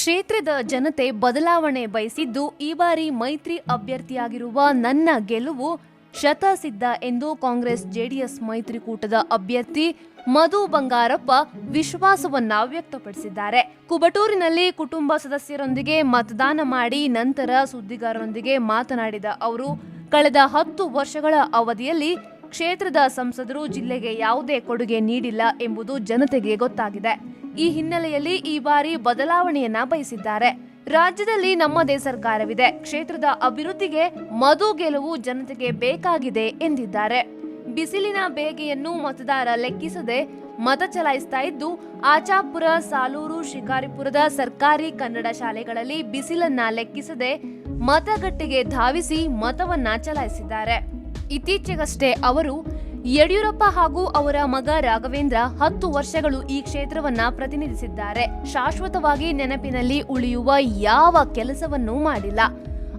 ಕ್ಷೇತ್ರದ ಜನತೆ ಬದಲಾವಣೆ ಬಯಸಿದ್ದು ಈ ಬಾರಿ ಮೈತ್ರಿ ಅಭ್ಯರ್ಥಿಯಾಗಿರುವ ನನ್ನ ಗೆಲುವು ಶತಸಿದ್ಧ ಎಂದು ಕಾಂಗ್ರೆಸ್ ಜೆಡಿಎಸ್ ಮೈತ್ರಿಕೂಟದ ಅಭ್ಯರ್ಥಿ ಮಧು ಬಂಗಾರಪ್ಪ ವಿಶ್ವಾಸವನ್ನ ವ್ಯಕ್ತಪಡಿಸಿದ್ದಾರೆ. ಕುಬಟೂರಿನಲ್ಲಿ ಕುಟುಂಬ ಸದಸ್ಯರೊಂದಿಗೆ ಮತದಾನ ಮಾಡಿ ನಂತರ ಸುದ್ದಿಗಾರರೊಂದಿಗೆ ಮಾತನಾಡಿದ ಅವರು, ಕಳೆದ ಹತ್ತು ವರ್ಷಗಳ ಅವಧಿಯಲ್ಲಿ ಕ್ಷೇತ್ರದ ಸಂಸದರು ಜಿಲ್ಲೆಗೆ ಯಾವುದೇ ಕೊಡುಗೆ ನೀಡಿಲ್ಲ ಎಂಬುದು ಜನತೆಗೆ ಗೊತ್ತಾಗಿದೆ. ಈ ಹಿನ್ನೆಲೆಯಲ್ಲಿ ಈ ಬಾರಿ ಬದಲಾವಣೆಯನ್ನ ಬಯಸಿದ್ದಾರೆ. ರಾಜ್ಯದಲ್ಲಿ ನಮ್ಮದೇ ಸರ್ಕಾರವಿದೆ. ಕ್ಷೇತ್ರದ ಅಭಿವೃದ್ಧಿಗೆ ಮಧು ಗೆಲುವು ಜನತೆಗೆ ಬೇಕಾಗಿದೆ ಎಂದಿದ್ದಾರೆ. ಬಿಸಿಲಿನ ಬೇಗೆಯನ್ನು ಮತದಾರ ಲೆಕ್ಕಿಸದೆ ಮತ ಚಲಾಯಿಸ್ತಾ ಇದ್ದು, ಆಚಾಪುರ, ಸಾಲೂರು, ಶಿಕಾರಿಪುರದ ಸರ್ಕಾರಿ ಕನ್ನಡ ಶಾಲೆಗಳಲ್ಲಿ ಬಿಸಿಲನ್ನ ಲೆಕ್ಕಿಸದೆ ಮತಗಟ್ಟೆಗೆ ಧಾವಿಸಿ ಮತವನ್ನ ಚಲಾಯಿಸಿದ್ದಾರೆ. ಇತ್ತೀಚೆಗಷ್ಟೇ ಅವರು ಯಡಿಯೂರಪ್ಪ ಹಾಗೂ ಅವರ ಮಗ ರಾಘವೇಂದ್ರ ಹತ್ತು ವರ್ಷಗಳು ಈ ಕ್ಷೇತ್ರವನ್ನ ಪ್ರತಿನಿಧಿಸಿದ್ದಾರೆ. ಶಾಶ್ವತವಾಗಿ ನೆನಪಿನಲ್ಲಿ ಉಳಿಯುವ ಯಾವ ಕೆಲಸವನ್ನೂ ಮಾಡಿಲ್ಲ.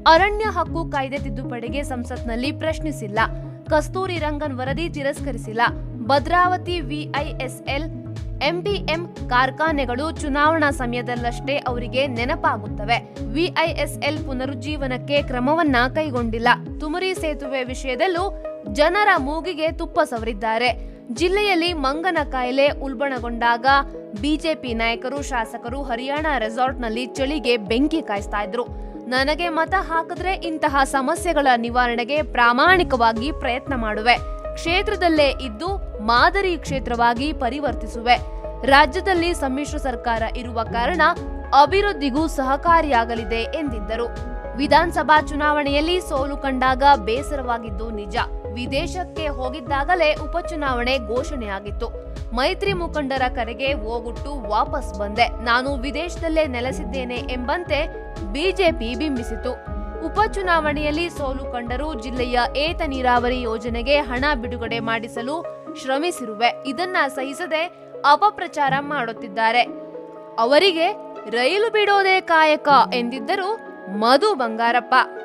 ಅರಣ್ಯ ಹಕ್ಕು ಕಾಯ್ದೆ ತಿದ್ದುಪಡಿಗೆ ಸಂಸತ್ನಲ್ಲಿ ಪ್ರಶ್ನಿಸಿಲ್ಲ. ಕಸ್ತೂರಿ ರಂಗನ್ ವರದಿ ತಿರಸ್ಕರಿಸಿಲ್ಲ. ಭದ್ರಾವತಿ ವಿಐಎಸ್ಎಲ್ ಎಂಬಿಎಂ ಕಾರ್ಖಾನೆಗಳು ಚುನಾವಣಾ ಸಮಯದಲ್ಲಷ್ಟೇ ಅವರಿಗೆ ನೆನಪಾಗುತ್ತವೆ. ವಿಐಎಸ್ಎಲ್ ಪುನರುಜ್ಜೀವನಕ್ಕೆ ಕ್ರಮವನ್ನ ಕೈಗೊಂಡಿಲ್ಲ. ತುಮರಿ ಸೇತುವೆ ವಿಷಯದಲ್ಲೂ ಜನರ ಮೂಗಿಗೆ ತುಪ್ಪ ಸವರಿದ್ದಾರೆ. ಜಿಲ್ಲೆಯಲ್ಲಿ ಮಂಗನ ಕಾಯಿಲೆ ಉಲ್ಬಣಗೊಂಡಾಗ ಬಿಜೆಪಿ ನಾಯಕರು, ಶಾಸಕರು ಹರಿಯಾಣ ರೆಸಾರ್ಟ್ನಲ್ಲಿ ಚಳಿಗೆ ಬೆಂಕಿ ಕಾಯಿಸ್ತಾ ಇದ್ರು. ನನಗೆ ಮತ ಹಾಕಿದ್ರೆ ಇಂತಹ ಸಮಸ್ಯೆಗಳ ನಿವಾರಣೆಗೆ ಪ್ರಾಮಾಣಿಕವಾಗಿ ಪ್ರಯತ್ನ ಮಾಡುವೆ. ಕ್ಷೇತ್ರದಲ್ಲೇ ಇದ್ದು ಮಾದರಿ ಕ್ಷೇತ್ರವಾಗಿ ಪರಿವರ್ತಿಸುವೆ. ರಾಜ್ಯದಲ್ಲಿ ಸಮ್ಮಿಶ್ರ ಸರ್ಕಾರ ಇರುವ ಕಾರಣ ಅಭಿವೃದ್ಧಿಗೂ ಸಹಕಾರಿಯಾಗಲಿದೆ ಎಂದಿದ್ದರು. ವಿಧಾನಸಭಾ ಚುನಾವಣೆಯಲ್ಲಿ ಸೋಲು ಕಂಡಾಗ ಬೇಸರವಾಗಿದ್ದು ನಿಜ. ವಿದೇಶಕ್ಕೆ ಹೋಗಿದ್ದಾಗಲೇ ಉಪಚುನಾವಣೆ ಘೋಷಣೆಯಾಗಿತ್ತು. ಮೈತ್ರಿ ಮುಖಂಡರ ಕರೆಗೆ ಹೋಗುಟ್ಟು ವಾಪಸ್ ಬಂದೆ. ನಾನು ವಿದೇಶದಲ್ಲೇ ನೆಲೆಸಿದ್ದೇನೆ ಎಂಬಂತೆ ಬಿಜೆಪಿ ಬಿಂಬಿಸಿತು. ಉಪಚುನಾವಣೆಯಲ್ಲಿ ಸೋಲು ಕಂಡರೂ ಜಿಲ್ಲೆಯ ಏತ ನೀರಾವರಿ ಯೋಜನೆಗೆ ಹಣ ಬಿಡುಗಡೆ ಮಾಡಿಸಲು ಶ್ರಮಿಸಿರುವೆ. ಇದನ್ನ ಸಹಿಸದೆ ಅಪಪ್ರಚಾರ ಮಾಡುತ್ತಿದ್ದಾರೆ. ಅವರಿಗೆ ರೈಲು ಬಿಡೋದೇ ಕಾಯಕ ಎಂದಿದ್ದರು ಮಧು ಬಂಗಾರಪ್ಪ.